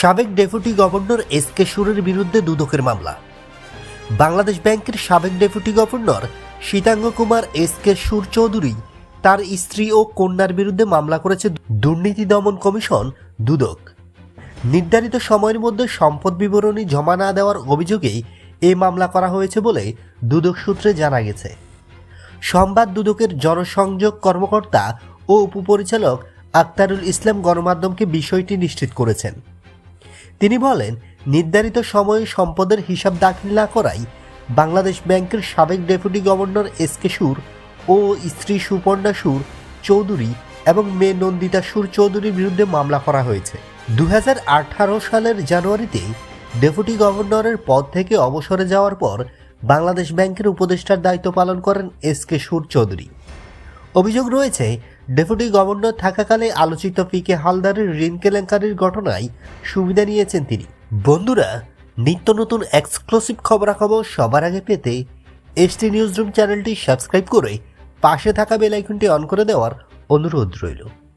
সাবেক deputy governor S K সুরের বিরুদ্ধে দুদকের মামলা। বাংলাদেশ ব্যাংকের সাবেক deputy governor Shitanga Kumar S K Sur Chowdhury তার স্ত্রী ও কন্যার বিরুদ্ধে মামলা করেছে দুর্নীতি দমন কমিশন, দুদক। নির্ধারিত সময়ের মধ্যে সম্পদ বিবরণী জমা না দেওয়ার অভিযোগেই এই মামলা করা হয়েছে বলে দুদক সূত্রে জানা গেছে। সংবাদ দুদকের জনসংযোগ কর্মকর্তা ও উপপরিচালক আক্তারুল ইসলাম গণমাধ্যমকে বিষয়টি নিশ্চিত করেছেন। তিনি বলেন, নির্ধারিত সময়ে সম্পদের হিসাব দাখিল না করাই বাংলাদেশ ব্যাংকের সাবেক ডেপুটি গভর্নর এস কে সুর ও স্ত্রী সুপর্ণা সুর চৌধুরী এবং মেয়ে নন্দিতা সুর চৌধুরীর বিরুদ্ধে মামলা করা হয়েছে। দু হাজার আঠারো সালের জানুয়ারিতে ডেপুটি গভর্নরের পদ থেকে অবসরে যাওয়ার পর বাংলাদেশ ব্যাংকের উপদেষ্টার দায়িত্ব পালন করেন এস কে সুর চৌধুরী। অভিযোগ রয়েছে ডেপুটি গভর্নর থাকাকালে আলোচিত পিকে হালদারের ঋণ কেলেঙ্কারির ঘটনায় সুবিধা নিয়েছেন তিনি। বন্ধুরা, নিত্য নতুন এক্সক্লুসিভ খবরাখবর সবার আগে পেতে এসটি নিউজ রুম চ্যানেলটি সাবস্ক্রাইব করে পাশে থাকা বেল আইকনটি অন করে দেওয়ার অনুরোধ রইল।